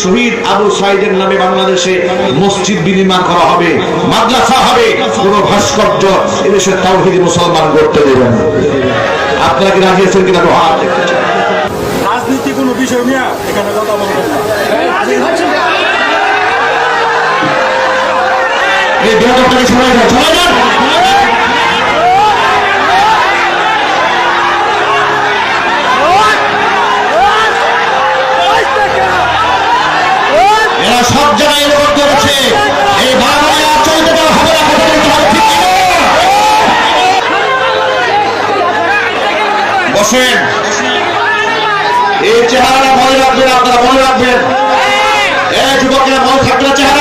শহীদ আবু সাইদের নামে বাংলাদেশে মসজিদ বিনির্মাণ করা হবে মাদ্রাসা হবে কোন ভাস্কর্য এদেশের তাওহিদ মুসলমান করতে দেবেন আপনারা কি রাজি আছেন কিনা? হ্যাঁ, হাত বিষয় নিয়ে এখানে কথা বলবেন বসেন এই চেহারা মনে রাখবেন আপনারা মনে রাখবেন। এই যুবকের মনে থাকবে চেহারা